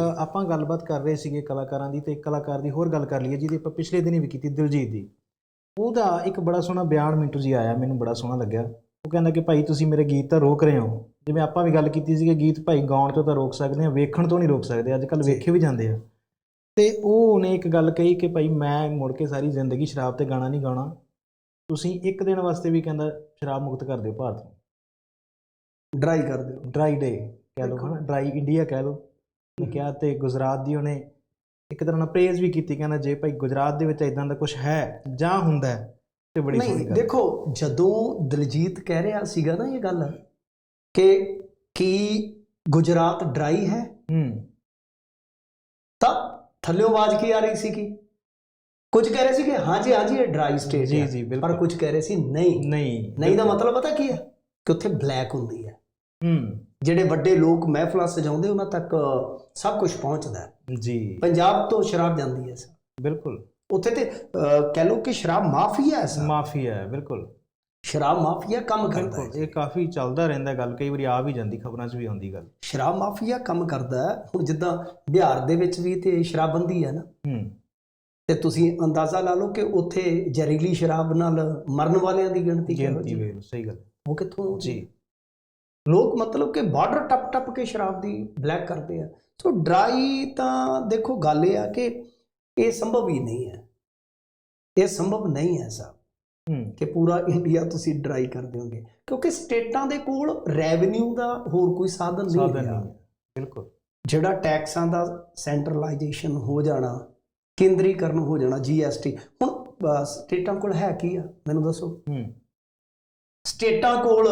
ਆਪਾਂ ਗੱਲਬਾਤ ਕਰ ਰਹੇ ਸੀਗੇ ਕਲਾਕਾਰਾਂ ਦੀ ਤੇ ਇੱਕ ਕਲਾਕਾਰ ਦੀ ਹੋਰ ਗੱਲ ਕਰ ਲਈਏ ਜਿਹਦੀ ਆਪਾਂ ਪਿਛਲੇ ਦਿਨੀ ਵੀ ਕੀਤੀ ਦਿਲਜੀਤ ਦੀ। ਉਹਦਾ ਇੱਕ ਬੜਾ ਸੋਹਣਾ ਬਿਆਨ ਮਿੰਟੂ ਜੀ ਆਇਆ ਮੈਨੂੰ ਬੜਾ ਸੋਹਣਾ ਲੱਗਿਆ। ਉਹ ਕਹਿੰਦਾ ਕਿ ਭਾਈ ਤੁਸੀਂ ਮੇਰੇ ਗੀਤ ਤਾਂ ਰੋਕ ਰਹੇ ਹੋ। ਜਿਵੇਂ ਆਪਾਂ ਵੀ ਗੱਲ ਕੀਤੀ ਸੀ ਕਿ ਗੀਤ ਭਾਈ ਗਾਉਣ ਤੋਂ ਤਾਂ ਰੋਕ ਸਕਦੇ ਆ ਵੇਖਣ ਤੋਂ ਨਹੀਂ ਰੋਕ ਸਕਦੇ ਅੱਜ ਕੱਲ। ਵੇਖੇ ਵੀ ਜਾਂਦੇ ਆ। ਤੇ ਉਹ ਉਹਨੇ ਇੱਕ ਗੱਲ ਕਹੀ ਕਿ ਭਾਈ ਮੈਂ ਮੁੜ ਕੇ ਸਾਰੀ ਜ਼ਿੰਦਗੀ ਸ਼ਰਾਬ ਤੇ ਗਾਣਾ ਨਹੀਂ ਗਾਉਣਾ। ਤੁਸੀਂ ਇੱਕ ਦਿਨ ਵਾਸਤੇ ਵੀ ਕਹਿੰਦਾ ਸ਼ਰਾਬ ਮੁਕਤ ਕਰ ਦਿਓ ਭਾਰਤ ਨੂੰ। ਡਰਾਈ ਕਰ ਦਿਓ। ਡਰਾਈ ਡੇ ਕਹਿ ਲਓ। ਹਨਾ? ਡਰਾਈ ਇੰਡੀਆ ਕਹਿ ਲਓ। ਮੈਂ ਕਿਹਾ ਤੇ ਗੁਜਰਾਤ ਦੀ ਉਹਨੇ ਇੱਕ ਤਰ੍ਹਾਂ ਨਾਲ ਪ੍ਰੇਜ਼ ਵੀ ਕੀਤੀ ਕਹਿੰਦਾ ਜੇ ਭਾਈ ਗੁਜਰਾਤ ਦੇ ਵਿੱਚ ਇਦਾਂ ਦਾ ਕੁਝ ਹੈ ਜਾਂ ਹੁੰਦਾ ਹੈ, ਤੇ ਬੜੀ ਸੋਹਣੀ ਨਹੀਂ ਗੱਲ ਦੇਖੋ ਜਦੋਂ ਦਲਜੀਤ ਕਹਿ ਰਿਹਾ ਸੀਗਾ ਨਾ ਇਹ ਗੱਲ ਕਿ ਕੀ ਗੁਜਰਾਤ ਡਰਾਈ ਹੈ? ਹੂੰ। ਤਾਂ ਥੱਲੇ ਆਵਾਜ਼ ਕੀ ਆ ਰਹੀ ਸੀ ਕੀ ਕੁਝ ਕਹਿ ਰਹੇ ਸੀ ਕਿ ਹਾਂਜੀ ਹਾਂਜੀ ਇਹ ਡਰਾਈ ਸਟੇਟ ਜੀ ਹੈ। ਜੀ ਪਰ ਬਿਲਕੁਲ। ਕੁਝ ਕਹਿ ਰਹੇ ਸੀ ਨਹੀਂ। ਨਹੀਂ ਨਹੀਂ ਦਾ ਮਤਲਬ ਪਤਾ ਕੀ ਹੈ? ਕਿ ਉੱਥੇ ਬਲੈਕ ਹੁੰਦੀ ਹੈ। ਹੂੰ। ਜਿਹੜੇ ਵੱਡੇ ਲੋਕ ਮਹਿਫਲਾਂ ਸਜਾਉਂਦੇ ਉਹਨਾਂ ਤੱਕ ਸਭ ਕੁਝ ਪਹੁੰਚਦਾ ਹੈ। ਜੀ। ਪੰਜਾਬ ਤੋਂ ਸ਼ਰਾਬ ਜਾਂਦੀ ਹੈ ਸਰ। ਬਿਲਕੁਲ। ਉੱਥੇ ਤੇ ਕਹਿ ਲਓ ਕਿ ਸ਼ਰਾਬ ਮਾਫੀਆ ਹੈ ਸਰ। ਮਾਫੀਆ ਹੈ ਬਿਲਕੁਲ। ਸ਼ਰਾਬ ਮਾਫੀਆ ਕੰਮ ਕਰਦਾ ਹੈ ਇਹ ਕਾਫੀ ਚੱਲਦਾ ਰਹਿੰਦਾ ਗੱਲ ਕਈ ਵਾਰੀ ਆ ਵੀ ਜਾਂਦੀ ਖਬਰਾਂ 'ਚ ਵੀ ਆਉਂਦੀ ਗੱਲ। ਸ਼ਰਾਬ ਮਾਫੀਆ ਕੰਮ ਕਰਦਾ ਹੈ। ਹੁਣ ਜਿੱਦਾਂ ਬਿਹਾਰ ਦੇ ਵਿੱਚ ਵੀ ਤੇ ਸ਼ਰਾਬਬੰਦੀ ਹੈ ਨਾ। ਹੂੰ। ਤੇ ਤੁਸੀਂ ਅੰਦਾਜ਼ਾ ਲਾ ਲਓ ਕਿ ਉੱਥੇ ਜ਼ਹਿਰੀਲੀ ਸ਼ਰਾਬ ਨਾਲ ਮਰਨ ਵਾਲਿਆਂ ਦੀ ਗਿਣਤੀ ਵੇਖ ਲਓ, ਸਹੀ ਗੱਲ। ਉਹ ਕਿੱਥੋਂ? ਜੀ। ਲੋਕ ਮਤਲਬ ਕਿ ਬਾਰਡਰ ਟੱਪ ਟੱਪ ਕੇ ਸ਼ਰਾਬ ਦੀ ਬਲੈਕ ਕਰਦੇ ਆ। ਸੋ ਡਰਾਈ ਤਾਂ ਦੇਖੋ ਗੱਲ ਇਹ ਆ ਕਿ ਇਹ ਸੰਭਵ ਹੀ ਨਹੀਂ ਹੈ। ਇਹ ਸੰਭਵ ਨਹੀਂ ਹੈ ਸਾਹਿਬ ਹੂੰ। ਕਿ ਪੂਰਾ ਇੰਡੀਆ ਤੁਸੀਂ ਡਰਾਈ ਕਰ ਦਿਓਗੇ ਕਿਉਂਕਿ ਸਟੇਟਾਂ ਦੇ ਕੋਲ ਰੈਵਨਿਊ ਦਾ ਹੋਰ ਕੋਈ ਸਾਧਨ ਨਹੀਂ ਹੈ। ਬਿਲਕੁਲ। ਜਿਹੜਾ ਟੈਕਸਾਂ ਦਾ ਸੈਂਟਰਲਾਈਜੇਸ਼ਨ ਹੋ ਜਾਣਾ ਕੇਂਦਰੀਕਰਨ ਹੋ ਜਾਣਾ ਜੀਐਸਟੀ ਹੁਣ ਸਟੇਟਾਂ ਕੋਲ ਹੈ ਕੀ ਆ? ਮੈਨੂੰ ਦੱਸੋ। ਹੂੰ। ਸਟੇਟਾਂ ਕੋਲ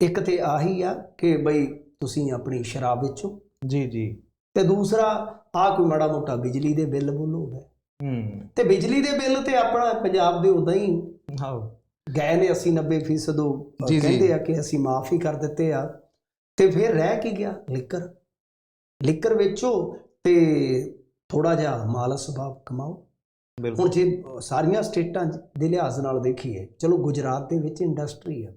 ਇੱਕ ਤੇ ਆਹੀ ਆ ਕਿ ਬਈ ਤੁਸੀਂ ਆਪਣੀ ਸ਼ਰਾਬ ਵੇਚੋ। ਜੀ ਜੀ। ਤੇ ਦੂਸਰਾ ਆ ਕੋਈ ਮਾੜਾ ਮੋਟਾ ਬਿਜਲੀ ਦੇ ਬਿੱਲ ਬੁੱਲ ਹੋ ਗਏ। ਹੂੰ। ਤੇ ਬਿਜਲੀ ਦੇ ਬਿੱਲ ਤੇ ਆਪਣਾ ਪੰਜਾਬ ਦੇ ਉਦਾਂ ਹੀ ਆਓ ਗਏ ਨੇ 80 90% ਉਹ। ਕਹਿੰਦੇ ਆ ਕਿ ਅਸੀਂ ਮਾਫ ਹੀ ਕਰ ਦਿੱਤੇ ਆ। ਤੇ ਫਿਰ ਰਹਿ ਕੀ ਗਿਆ? ਲਿਕਰ। ਲਿਕਰ ਵੇਚੋ ਤੇ ਥੋੜਾ ਜਿਹਾ ਮਾਲ ਸਬਾਬ ਕਮਾਓ। ਹੁਣ ਜੇ ਸਾਰੀਆਂ ਸਟੇਟਾਂ ਦੇ ਲਿਹਾਜ਼ ਨਾਲ ਦੇਖੀਏ ਚਲੋ ਗੁਜਰਾਤ ਦੇ ਵਿੱਚ ਇੰਡਸਟਰੀ ਹੈ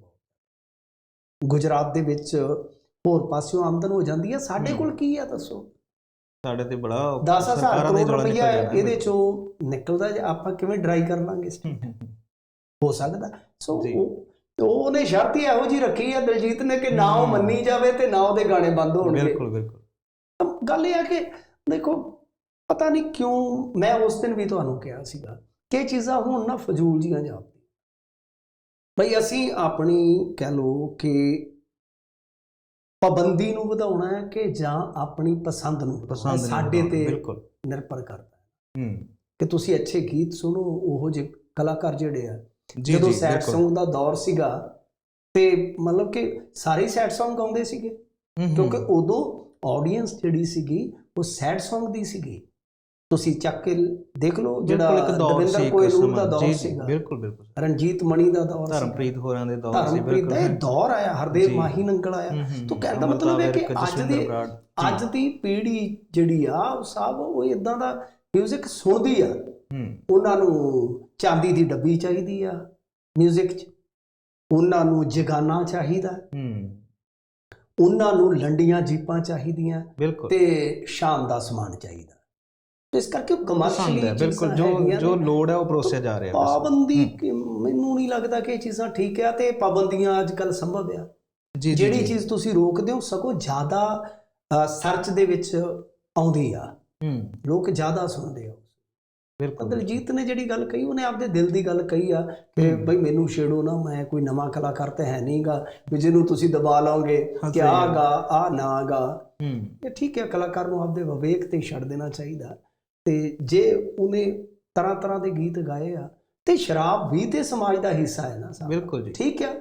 ਗੁਜਰਾਤ ਦੇ ਵਿੱਚ ਹੋਰ ਪਾਸਿਓਂ ਆਮਦਨ ਹੋ ਜਾਂਦੀ ਹੈ? ਸਾਡੇ ਹੂੰ। ਕੋਲ ਕੀ ਆ ਦੱਸੋ? ਸਾਡੇ ਤੇ ਬੜਾ 10000 ਸਰਕਾਰਾਂ ਦਾ ਹੀ ਕਰੋੜ ਰੁਪਈਆ ਇਹਦੇ ਚੋਂ ਨਿਕਲਦਾ ਜੇ ਆਪਾਂ ਕਿਵੇਂ ਡਰਾਈ ਕਰ ਲਾਂਗੇ? ਹੋ ਸਕਦਾ। ਸੋ ਉਹਨੇ ਸ਼ਰਤ ਹੀ ਇਹੋ ਜੀ ਰੱਖੀ ਹੈ ਦਿਲਜੀਤ ਨੇ ਕਿ ਨਾ ਉਹ ਹੂੰ। ਮੰਨੀ ਜਾਵੇ ਤੇ ਨਾ ਉਹਦੇ ਗਾਣੇ ਬੰਦ ਹੋਣਗੇ। ਬਿਲਕੁਲ ਬਿਲਕੁਲ। ਗੱਲ ਇਹ ਹੈ ਕਿ ਦੇਖੋ ਪਤਾ ਨਹੀਂ ਕਿਉਂ ਮੈਂ ਉਸ ਦਿਨ ਵੀ ਤੁਹਾਨੂੰ ਕਿਹਾ ਸੀਗਾ ਕਿ ਚੀਜ਼ਾਂ ਹੁਣ ਨਾ ਫਜ਼ੂਲ ਜੀਆਂ ਜਾਪਦੀਆਂ। ਭਈ ਅਸੀਂ ਆਪਣੀ ਕਹਿ ਲਓ ਕਿ ਪਾਬੰਦੀ ਨੂੰ ਵਧਾਉਣਾ ਹੈ ਕਿ ਜਾਂ ਆਪਣੀ ਪਸੰਦ ਨੂੰ? ਪਸੰਦ ਸਾਡੇ ਤੇ ਬਿਲਕੁਲ। ਨਿਰਭਰ ਕਰਦਾ ਹੈ। ਹੂੰ। ਕਿ ਤੁਸੀਂ ਅੱਛੇ ਗੀਤ ਸੁਣੋ ਉਹੋ ਜਿਹੇ ਕਲਾਕਾਰ ਜਿਹੜੇ ਆ। ਜਦੋਂ ਸੈਡ Song ਦਾ ਦੌਰ ਸੀਗਾ ਤੇ ਮਤਲਬ ਕਿ ਸਾਰੇ ਸੈਡ Song ਗਾਉਂਦੇ ਸੀਗੇ। ਕਿਉਂਕਿ ਉਦੋਂ ਆਡੀਅנס ਜਿਹੜੀ ਸੀਗੀ ਉਹ ਸੈਡ Song ਦੀ ਸੀਗੀ। ਤੁਸੀਂ ਚੱਕ ਕੇ ਦੇਖ ਲਓ ਬਿਲਕੁਲ ਜਿਹੜਾ ਇੱਕ ਦੌਰ ਸੀ ਦਵਿੰਦਰ ਇੱਕ ਕੋਇਲੂਰ ਦਾ ਸਮਾਂ। ਦੌਰ ਜੀ, ਜੀ, ਸੀਗਾ ਬਿਲਕੁਲ ਬਿਲਕੁਲ ਰਣਜੀਤ ਮਣੀ ਦਾ ਦੌਰ ਸੀ ਧਰਮਪ੍ਰੀਤ ਹੋਰਾਂ ਦੇ ਦੌਰ ਸੀ ਧਰਮਪ੍ਰੀਤ ਬਿਲਕੁਲ ਦਾ ਇਹ ਦੌਰ ਆਇਆ ਹਰਦੇਵ ਜੀ। ਮਾਹੀ ਨੰਗਲ ਆਇਆ ਹੂੰ, ਹੂੰ, ਤਾਂ ਹੂੰ। ਕਹਿਣ ਦਾ ਅਮਰਤਾ ਮਤਲਬ ਹੈ ਕਿ ਵਿਰਕ, ਅੱਜ ਜਸਵਿੰਦਰ ਦੇ ਬਰਾੜ, ਜੀ। ਅੱਜ ਦੀ ਪੀੜ੍ਹੀ ਜਿਹੜੀ ਆ ਉਹ ਸਭ ਉਹ ਇਦਾਂ ਦਾ 뮤직 ਸੁਣਦੀ ਆ ਹੂੰ ਉਹਨਾਂ ਨੂੰ ਚਾਂਦੀ ਦੀ ਡੱਬੀ ਚਾਹੀਦੀ ਆ 뮤직 'ਚ ਉਹਨਾਂ ਨੂੰ ਜਗਾਨਾ ਚਾਹੀਦਾ ਹੂੰ ਉਹਨਾਂ ਨੂੰ ਲੰਡੀਆਂ ਜੀਪਾਂ ਚਾਹੀਦੀਆਂ ਬਿਲਕੁਲ ਤੇ ਸ਼ਾਨ ਦਾ ਸਮਾਨ ਚਾਹੀਦਾ ਤੇ ਇਸ ਕਰਕੇ ਉਹ ਕਮਰਸ਼ੀਅਲੀ ਹੈ ਬਿਲਕੁਲ ਜੋ ਜੋ ਲੋੜ ਹੈ ਉਹ ਪਰੋਸਿਆ ਜਾ ਰਿਹਾ। ਪਾਬੰਦੀ ਮੈਨੂੰ ਨਹੀਂ ਲੱਗਦਾ ਕਿ ਇਹ ਚੀਜ਼ਾਂ ਠੀਕ ਆ ਤੇ ਪਾਬੰਦੀਆਂ ਅੱਜ ਕੱਲ ਸੰਭਵ ਆ। ਜਿਹੜੀ। ਚੀਜ਼ ਤੁਸੀਂ ਰੋਕਦੇ ਹੋ ਸਗੋਂ ਜ਼ਿਆਦਾ ਸਰਚ ਦੇ ਵਿੱਚ ਆਉਂਦੀ ਆ। ਲੋਕ ਜ਼ਿਆਦਾ ਸੁਣਦੇ ਆ। ਬਿਲਕੁਲ ਦਲਜੀਤ ਨੇ ਜਿਹੜੀ ਗੱਲ ਕਹੀ ਉਹਨੇ ਆਪਦੇ ਦਿਲ ਦੀ ਗੱਲ ਕਹੀ ਆ ਕਿ। ਬਈ ਮੈਨੂੰ ਛੇੜੋ ਨਾ ਮੈਂ ਕੋਈ ਨਵਾਂ ਕਲਾਕਾਰ ਤਾਂ ਹੈ ਨਹੀਂਗਾ ਵੀ ਜਿਹਨੂੰ ਤੁਸੀਂ ਦਬਾ ਲਾਓਗੇ ਕਿ ਸਹੀ ਆ ਗੱਲ। ਗਾ ਆ ਨਾ ਗਾ। ਹੂੰ। ਇਹ ਠੀਕ ਹੈ ਕਲਾਕਾਰ ਨੂੰ ਆਪਦੇ ਵਿਵੇਕ ਤੇ ਛੱਡ ਦੇਣਾ ਚਾਹੀਦਾ। ਤੇ ਜੇ ਉਹਨੇ ਤਰ੍ਹਾਂ ਤਰ੍ਹਾਂ ਦੇ ਗੀਤ ਗਾਏ ਆ ਤੇ ਸ਼ਰਾਬ ਵੀ ਤੇ ਸਮਾਜ ਦਾ ਹਿੱਸਾ ਹੈ ਨਾ ਸਾਹਿਬ। ਬਿਲਕੁਲ ਜੀ। ਠੀਕ ਹੈ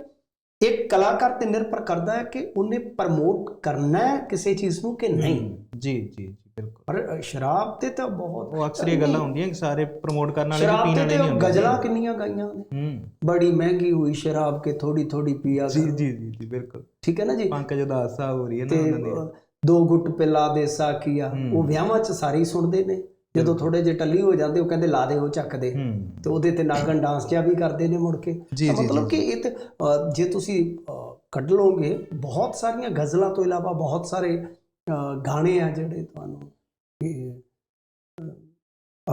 ਇੱਕ ਕਲਾਕਾਰ ਤੇ ਨਿਰਭਰ ਕਰਦਾ ਹੈ ਕਿ ਉਹਨੇ ਪ੍ਰਮੋਟ ਕਰਨਾ ਹੈ ਕਿਸੇ ਚੀਜ਼ ਨੂੰ ਕਿ ਨਹੀਂ। ਜੀ ਜੀ ਜੀ ਬਿਲਕੁਲ। ਪਰ ਸ਼ਰਾਬ ਤੇ ਤਾਂ ਬਹੁਤ ਉਹ ਅਕਸਰ ਇਹ ਗੱਲਾਂ ਹੁੰਦੀਆਂ ਕਿ ਸਾਰੇ ਪ੍ਰਮੋਟ ਕਰਨ ਵਾਲੇ ਪੀਣ ਵਾਲੇ ਨਹੀਂ ਹੁੰਦੇ। ਗਜ਼ਲਾਂ ਕਿੰਨੀਆਂ ਗਾਈਆਂ ਹੂੰ। ਬੜੀ ਮਹਿੰਗੀ ਹੋਈ ਸ਼ਰਾਬ ਕੇ ਥੋੜੀ ਥੋੜੀ ਪੀਆ ਜੀ ਜੀ ਜੀ ਜੀ ਬਿਲਕੁਲ। ਠੀਕ ਹੈ ਨਾ ਜੀ? ਪੰਕਜ ਉਦਾਸਾ ਹੋ ਰਹੀ ਹੈ ਨਾ ਉਹਨਾਂ ਦੀ। ਦੋ ਗੁੱਟ ਪਿਲਾ ਦੇ ਸਾਕੀਆ। ਉਹ ਵਿਆਹਾਂ 'ਚ ਸਾਰੇ ਸੁਣਦੇ ਨੇ। ਜਦੋਂ। ਥੋੜੇ ਜਿਹੇ ਟੱਲੀ ਹੋ ਜਾਂਦੇ ਉਹ ਕਹਿੰਦੇ ਲਾ ਦੇ ਉਹ ਚੱਕਦੇ ਤੇ ਉਹਦੇ ਤੇ ਨਾਗਨ ਡਾਂਸ ਜਿਹਾ ਵੀ ਕਰਦੇ ਨੇ ਮੁੜ ਕੇ। ਜੀ ਜੀ ਮਤਲਬ ਜੀ। ਕਿ ਇਹ ਤੇ ਜੇ ਤੁਸੀਂ ਕੱਢ ਲਓਗੇ ਬਹੁਤ ਸਾਰੀਆਂ ਗਜ਼ਲਾਂ ਤੋਂ ਇਲਾਵਾ ਬਹੁਤ ਸਾਰੇ ਗਾਣੇ ਆ ਜਿਹੜੇ ਤੁਹਾਨੂੰ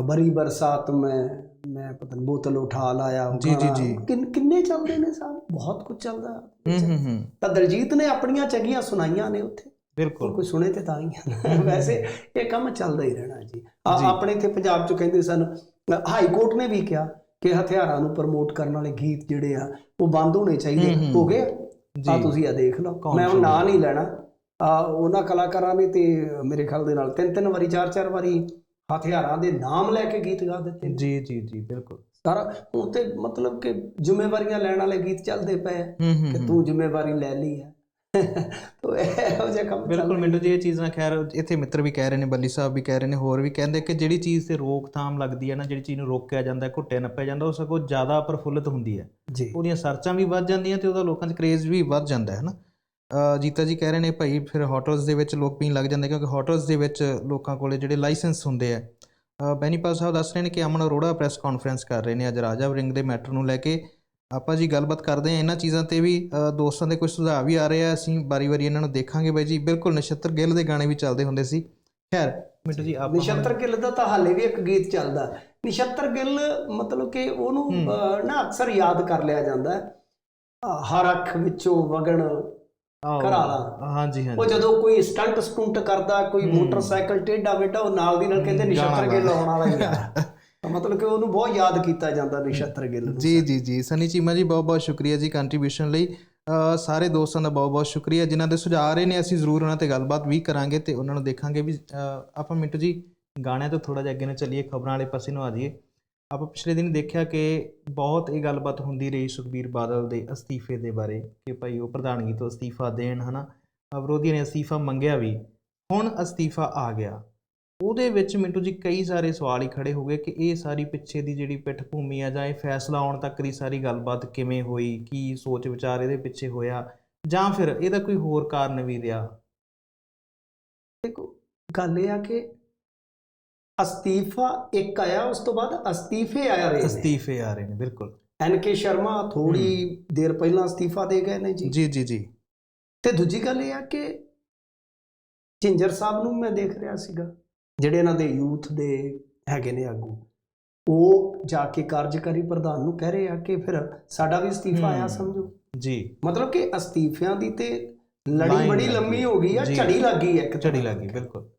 ਬਰੀ ਬਰਸਾਤ ਮੈਂ ਮੈਂ ਪਤਾ ਨਹੀਂ ਬੋਤਲ ਉਠਾ ਲਾਇਆ ਜੀ, ਜੀ। ਜੀ। ਕਿੰਨ- ਕਿੰਨੇ ਚੱਲਦੇ ਨੇ ਸਾਹਿਬ ਬਹੁਤ ਕੁਝ ਚੱਲਦਾ। ਹੂੰ ਹੂੰ। ਤਾਂ ਦਲਜੀਤ ਨੇ ਆਪਣੀਆਂ ਚੰਗੀਆਂ ਸੁਣਾਈਆਂ ਨੇ ਉੱਥੇ। ਬਿਲਕੁਲ ਕੋਈ ਸੁਣੇ ਤੇ ਤਾਂ ਹੀ ਆ। ਵੈਸੇ ਇਹ ਕੰਮ ਚੱਲਦਾ ਹੀ ਰਹਿਣਾ ਜੀ ਆ-। ਆਪਣੇ ਇੱਥੇ ਪੰਜਾਬ ਚ ਕਹਿੰਦੇ ਸਨ ਹਾਈ ਕੋਰਟ ਨੇ ਵੀ ਕਿਹਾ ਕਿ ਹਥਿਆਰਾਂ ਨੂੰ ਪ੍ਰਮੋਟ ਕਰਨ ਵਾਲੇ ਗੀਤ ਜਿਹੜੇ ਆ ਉਹ ਬੰਦ ਹੋਣੇ ਚਾਹੀਦੇ ਹੂੰ, ਗਏ। ਆ ਤੁਸੀਂ ਆ ਦੇਖ ਲਓ ਮੈਂ ਉਹ? ਨਾਂ ਨਹੀਂ ਲੈਣਾ ਆ ਉਹਨਾਂ ਕਲਾਕਾਰਾਂ ਨੇ ਤੇ ਮੇਰੇ ਖਿਆਲ ਦੇ ਨਾਲ ਤਿੰਨ ਤਿੰਨ ਵਾਰੀ ਚਾਰ ਚਾਰ ਵਾਰੀ ਹਥਿਆਰਾਂ ਦੇ ਨਾਮ ਲੈ ਕੇ ਗੀਤ ਗਾ ਦਿੱਤੇ। ਜੀ ਜੀ ਜੀ ਬਿਲਕੁਲ ਸਾਰਾ ਤੇ ਮਤਲਬ ਕਿ ਜ਼ਿੰਮੇਵਾਰੀਆਂ ਲੈਣ ਵਾਲੇ ਗੀਤ ਚੱਲਦੇ ਪਏ ਆ ਕਿ। ਤੂੰ ਜ਼ਿੰਮੇਵਾਰੀ ਲੈ ਲਈ ਹੈ ਤੋ ਇਹੋ ਜਿਹਾ ਕੰਮ ਬਿਲਕੁਲ ਮਿੰਟੂ ਜੀ ਇਹ ਚੀਜ਼ਾਂ ਖੈਰ ਇੱਥੇ ਮਿੱਤਰ ਵੀ ਕਹਿ ਰਹੇ ਨੇ ਬੱਲੀ ਸਾਹਿਬ ਵੀ ਕਹਿ ਰਹੇ ਨੇ ਹੋਰ ਵੀ ਕਹਿੰਦੇ ਕਿ ਜਿਹੜੀ ਚੀਜ਼ ਤੇ ਰੋਕਥਾਮ ਲੱਗਦੀ ਹੈ ਨਾ ਜਿਹੜੀ ਚੀਜ਼ ਨੂੰ ਰੋਕਿਆ ਜਾਂਦਾ ਘੁੱਟਿਆ ਨੱਪਿਆ ਜਾਂਦਾ ਉਹ ਸਗੋਂ ਜ਼ਿਆਦਾ ਪ੍ਰਫੁੱਲਤ ਹੁੰਦੀ ਹੈ ਜੀ ਉਹਦੀਆਂ ਸਰਚਾਂ ਵੀ ਵੱਧ ਜਾਂਦੀਆਂ ਤੇ ਉਹਦਾ ਲੋਕਾਂ 'ਚ ਕ੍ਰੇਜ਼ ਵੀ ਵੱਧ ਜਾਂਦਾ ਹੈ ਅ, ਜੀਤਾ ਜੀ ਕਹਿ ਰਹੇ ਨੇ ਭਾਈ ਫਿਰ ਹੋਟਲਸ ਦੇ ਵਿੱਚ ਲੋਕ ਪੀਣ ਲੱਗ ਜਾਂਦੇ ਕਿਉਂਕਿ ਹੋਟਲਸ ਦੇ ਵਿੱਚ ਲੋਕਾਂ ਕੋਲੇ ਜਿਹੜੇ ਲਾਇਸੈਂਸ ਹੁੰਦੇ ਆ ਬੈਨੀਪਾਲ ਸਾਹਿਬ ਦੱਸ ਰਹੇ ਨੇ ਕਿ ਅਮਨ ਅਰੋੜਾ ਪ੍ਰੈਸ ਕਾਨਫਰੰਸ ਕਰ ਰਹੇ ਨੇ ਅੱਜ ਰਾਜਾ ਵਰਿੰਗ ਦੇ ਮੈਟਰ ਨੂੰ ਲੈ ਕੇ ਆਪਾਂ ਜੀ ਗੱਲਬਾਤ ਕਰਦੇ ਹਾਂ ਇਹਨਾਂ ਚੀਜ਼ਾਂ ਤੇ ਵੀ ਦੋਸਤਾਂ ਦੇ ਕੁਝ ਸੁਝਾਅ ਵੀ ਆ ਰਹੇ ਆ ਅਸੀਂ ਬਾਰੀ-ਬਾਰੀ ਇਹਨਾਂ ਨੂੰ ਦੇਖਾਂਗੇ ਬਾਈ ਜੀ ਬਿਲਕੁਲ ਨਛੱਤਰ ਗਿੱਲ ਦੇ ਗਾਣੇ ਵੀ ਚੱਲਦੇ ਹੁੰਦੇ ਸੀ ਖੈਰ ਮਿੰਟੂ ਜੀ ਆਪਾਂ ਨਿਸ਼ਤਰ ਗਿੱਲ ਦਾ ਤਾਂ ਹਾਲੇ ਵੀ ਇੱਕ ਗੀਤ ਚੱਲਦਾ ਨਿਸ਼ਤਰ ਗਿੱਲ ਮਤਲਬ ਕਿ ਉਹਨੂੰ ਨਾ ਅਕਸਰ ਯਾਦ ਕਰ ਲਿਆ ਜਾਂਦਾ ਹਰ ਅੱਖ ਵਿੱਚੋਂ ਵਗਣ। ਘਰਾਲਾ। ਹਾਂਜੀ ਉਹ ਹਾਂਜੀ ਜਦੋਂ ਕੋਈ ਸਟੰਟ ਸਟੁੰਟ ਕਰਦਾ ਕੋਈ। ਮੋਟਰਸਾਈਕਲ ਟੇਢਾ ਵੇਢਾ ਉਹ ਨਾਲ ਦੀ ਨਾਲ ਕਹਿੰਦੇ ਗਾਣਾ ਗਿੱਲ। ਆਉਣ ਵਾਲਾ ਹੀ ਮਤਲਬ ਕਿ ਉਹਨੂੰ ਬਹੁਤ ਯਾਦ ਕੀਤਾ ਜਾਂਦਾ ਨਿਸ਼ਤਰ ਗਿੱਲ ਨੂੰ ਜੀ ਜੀ ਜੀ। ਸਨੀ ਚੀਮਾ ਜੀ ਬਹੁਤ ਬਹੁਤ ਸ਼ੁਕਰੀਆ ਜੀ ਕੰਟਰੀਬਿਊਸ਼ਨ ਲਈ। ਸਾਰੇ ਦੋਸਤਾਂ ਦਾ ਬਹੁਤ ਬਹੁਤ ਸ਼ੁਕਰੀਆ। ਜਿਨ੍ਹਾਂ ਦੇ ਸੁਝਾਅ ਆ ਰਹੇ ਨੇ ਅਸੀਂ ਜ਼ਰੂਰ ਉਹਨਾਂ ਤੇ ਗੱਲਬਾਤ ਵੀ ਕਰਾਂਗੇ ਤੇ ਉਹਨਾਂ ਨੂੰ ਦੇਖਾਂਗੇ ਵੀ ਆਪਾਂ ਮਿੰਟੂ ਜੀ ਗਾਣਿਆਂ ਤੋਂ ਥੋੜਾ ਜਿਹਾ ਅੱਗੇ ਨੂੰ ਚੱਲੀਏ ਖਬਰਾਂ ਵਾਲੇ ਪਾਸੇ ਨੂੰ ਆ ਜਾਈਏ। ਆਪਾਂ ਪਿਛਲੇ ਦਿਨ ਦੇਖਿਆ ਕਿ ਬਹੁਤ ਇਹ ਗੱਲਬਾਤ ਹੁੰਦੀ ਰਹੀ ਸੁਖਬੀਰ ਬਾਦਲ ਦੇ ਅਸਤੀਫੇ ਦੇ ਬਾਰੇ ਕਿ ਭਾਈ ਉਹ ਪ੍ਰਧਾਨਗੀ ਤੋਂ ਅਸਤੀਫਾ ਦੇਣ ਹਨਾ। ਵਿਰੋਧੀਆਂ ਨੇ ਅਸਤੀਫਾ ਮੰਗਿਆ ਵੀ। ਹੁਣ ਅਸਤੀਫਾ ਆ ਗਿਆ। ਉਹਦੇ ਵਿੱਚ ਮਿੰਟੂ ਜੀ ਕਈ ਸਾਰੇ ਸਵਾਲ ਹੀ ਖੜੇ ਹੋ ਗਏ ਕਿ ਇਹ ਸਾਰੀ ਪਿੱਛੇ ਦੀ ਜਿਹੜੀ ਪਿੱਠ ਭੂਮੀ ਆ ਜਾਂ ਇਹ ਫੈਸਲਾ ਆਉਣ ਤੱਕ ਦੀ ਸਾਰੀ ਗੱਲਬਾਤ ਕਿਵੇਂ ਹੋਈ ਕੀ ਸੋਚ ਵਿਚਾਰ ਇਹਦੇ ਪਿੱਛੇ ਹੋਇਆ ਜਾਂ ਫਿਰ ਇਹਦਾ ਕੋਈ ਹੋਰ ਕਾਰਨ ਵੀ ਰਿਹਾ? ਦੇਖੋ ਗੱਲ ਇਹ ਆ ਕਿ ਅਸਤੀਫਾ ਇੱਕ ਆਇਆ ਉਸ ਤੋਂ ਬਾਅਦ ਅਸਤੀਫੇ ਆਇਆ ਰਹੇ ਨੇ। ਅਸਤੀਫੇ ਆ ਰਹੇ ਨੇ ਬਿਲਕੁਲ। ਐਨ ਕੇ ਸ਼ਰਮਾ ਥੋੜੀ ਦੇਰ ਪਹਿਲਾਂ ਅਸਤੀਫਾ ਦੇ ਗਏ ਨੇ ਜੀ। ਜੀ ਜੀ ਜੀ। ਤੇ ਦੂਜੀ ਗੱਲ ਇਹ ਆ ਕਿ ਝਿੰਜਰ ਸਾਹਿਬ ਨੂੰ ਮੈਂ ਦੇਖ ਰਿਹਾ ਸੀਗਾ। ਜਿਹੜੇ ਇਹਨਾਂ ਦੇ ਯੂਥ ਦੇ ਹੈਗੇ ਨੇ ਆਗੂ ਉਹ ਜਾ ਕੇ ਕਾਰਜਕਾਰੀ ਪ੍ਰਧਾਨ ਨੂੰ ਕਹਿ ਰਹੇ ਆ ਕਿ ਫਿਰ ਸਾਡਾ ਵੀ ਅਸਤੀਫਾ ਆਇਆ। ਸਮਝੋ ਜੀ ਮਤਲਬ ਕਿ ਅਸਤੀਫਿਆਂ ਦੀ ਤੇ ਲੜੀ ਬੜੀ ਲੱਗ ਲੰਮੀ ਗਈ। ਹੋ ਗਈ ਆ। ਝੜੀ ਲੱਗ ਗਈ ਇੱਕ ਝੜੀ ਲੱਗੀ ਦੀ। ਬਿਲਕੁਲ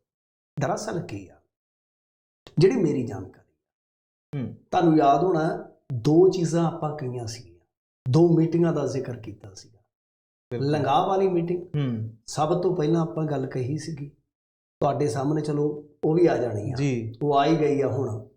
ਦਰਅਸਲ ਕੀ ਆ ਜਿਹੜੀ ਮੇਰੀ ਜਾਣਕਾਰੀ ਹੂੰ ਤੁਹਾਨੂੰ ਯਾਦ ਹੋਣਾ ਦੋ ਚੀਜ਼ਾਂ ਆਪਾਂ ਕਹੀਆਂ ਸੀਗੀਆਂ ਦੋ ਮੀਟਿੰਗਾਂ ਦਾ ਜ਼ਿਕਰ ਕੀਤਾ ਬਿਲਕੁਲ। ਲੰਗਾਹ ਵਾਲੀ ਮੀਟਿੰਗ ਹੂੰ ਸਭ ਤੋਂ ਪਹਿਲਾਂ ਆਪਾਂ ਗੱਲ ਕਹੀ ਸੀਗੀ ਤੁਹਾਡੇ ਸਾਹਮਣੇ ਚਲੋ ਉਹ ਵੀ ਆ ਜਾਣੀ ਆ। ਜੀ। ਉਹ ਆ ਹੀ ਗਈ ਆ ਹੁਣ।